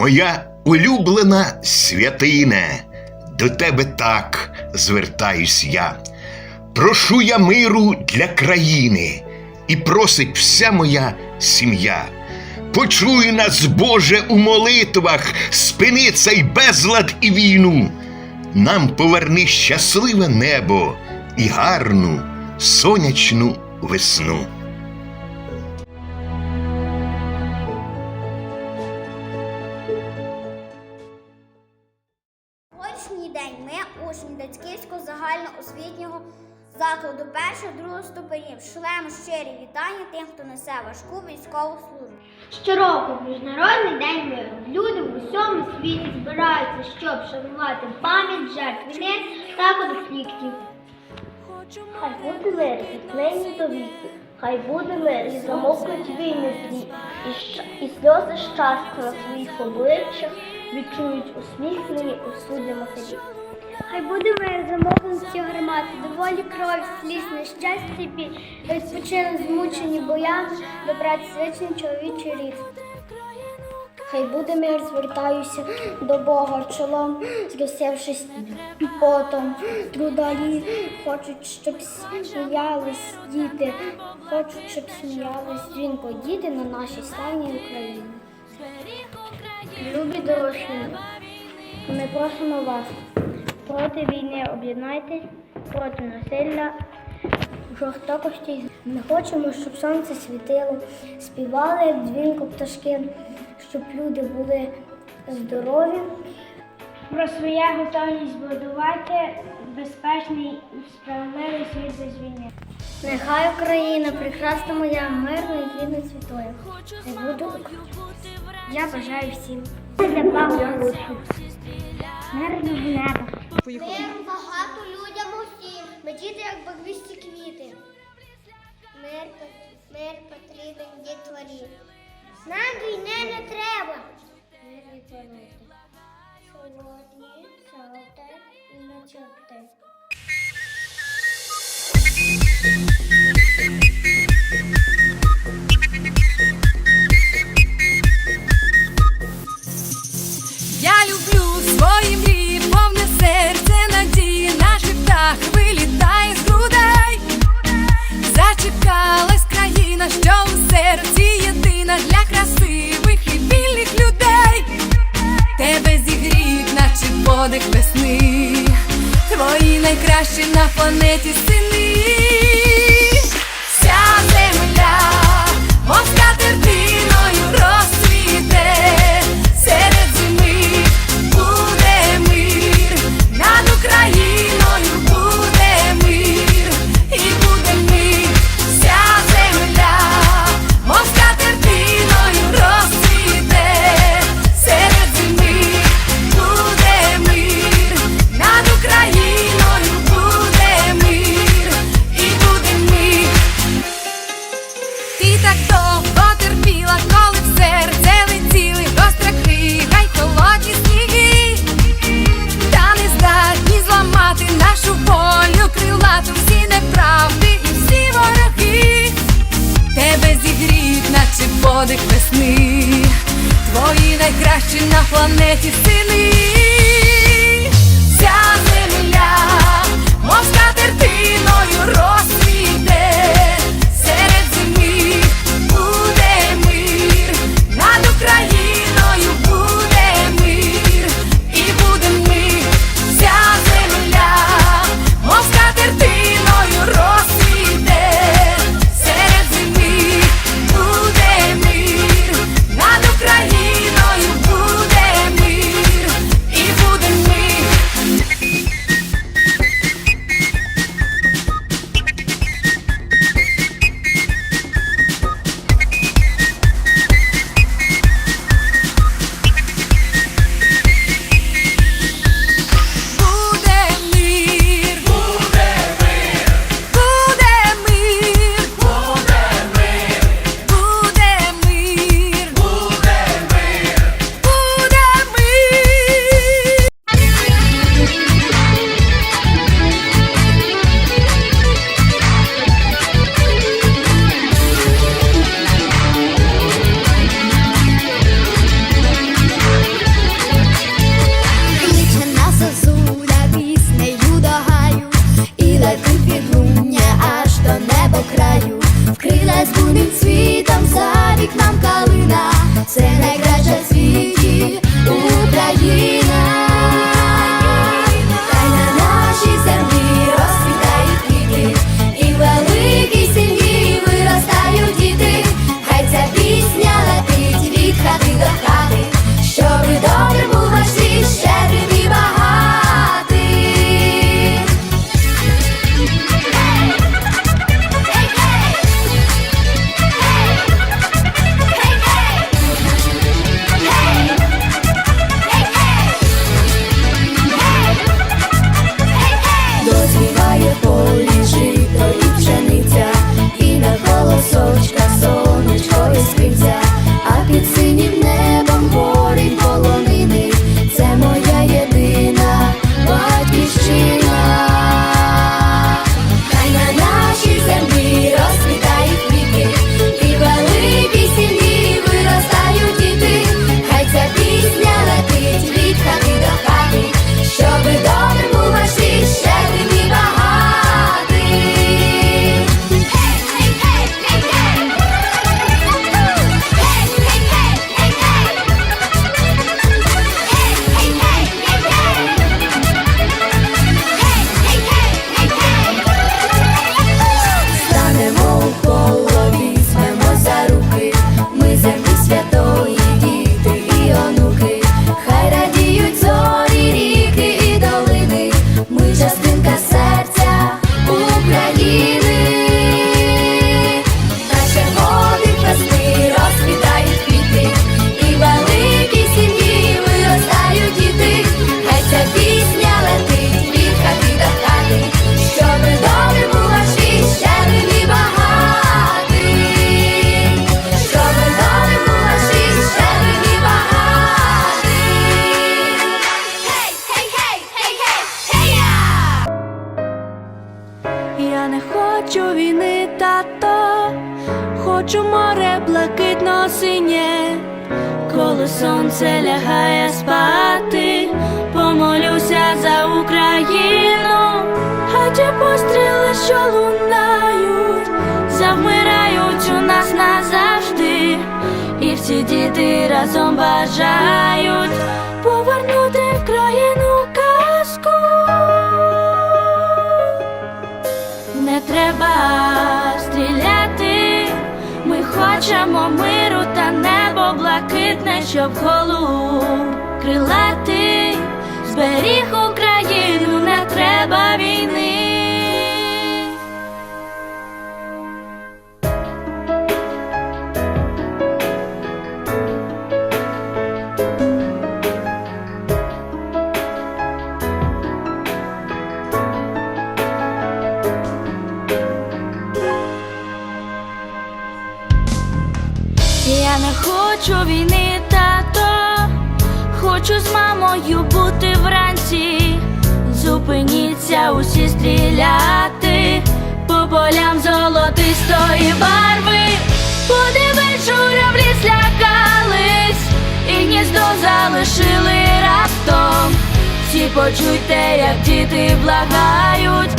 Моя улюблена святине, до тебе так звертаюсь я. Прошу я миру для країни, і просить вся моя сім'я. Почуй нас, Боже, у молитвах, спини цей безлад і війну. Нам поверни щасливе небо і гарну сонячну весну. Сьогоднішній день ми учні Дацьківського загальноосвітнього закладу першого другого ступенів шлемо щирі вітання тим, хто несе важку військову службу. Щороку Міжнародний день миру люди в усьому світі збираються, щоб шанувати пам'ять жертв війни та конфліктів. Хай буде мир від до віку, хай буде мир і замовкнуть війни злі, і, і сльози щастя на своїх обличчях відчують усміхнені усюди матері. Хай буде замовкнуть ці гармати, доволі крові, сліз, нещастя біль, відпочинуть змучені боями, до праці звичний чоловічий рід. Хай буде мир, звертаюся до Бога чолом, зросившись потом, трудалі, хочуть, щоб сміялись діти, хочуть, щоб сміялись дзвінко діти на нашій славній Україні. Любі дорослі, ми просимо вас проти війни об'єднайтесь, проти насилля, жорстокості. Ми хочемо, щоб сонце світило, співали дзвінко пташки, щоб люди були здорові. Про своє готовність будувати безпечний і справедливий світ без війни. Нехай Україна, прекрасна моя, мирна і гідна світою. Хай буде Україна. Я бажаю всім. Мирного неба. Мир багато людям усім. Ми діти, як багвісті квіти. Мир, мир потрібен дітворі. Нам війни не треба. Мир відтворити. Сьогодні, завтра і на чорти. Подих весни. Твої найкращі на планеті сини. Вся земля, подих весни, твої найкращі на планеті сини. Вся земля, мов скатертиною розцвіте, сонце лягає спати, помолюся за Україну, а ті постріли, що лунають, завмирають у нас назавжди, і всі діти разом бажають повернути щоб голуб крилати, зберіг Україну, не треба війни. Я не хочу війни, хочу з мамою бути вранці. Зупиніться усі стріляти по полям золотистої барви. Подивись, журавлі злякались, і гніздо залишили раптом. Всі почуйте, як діти благають.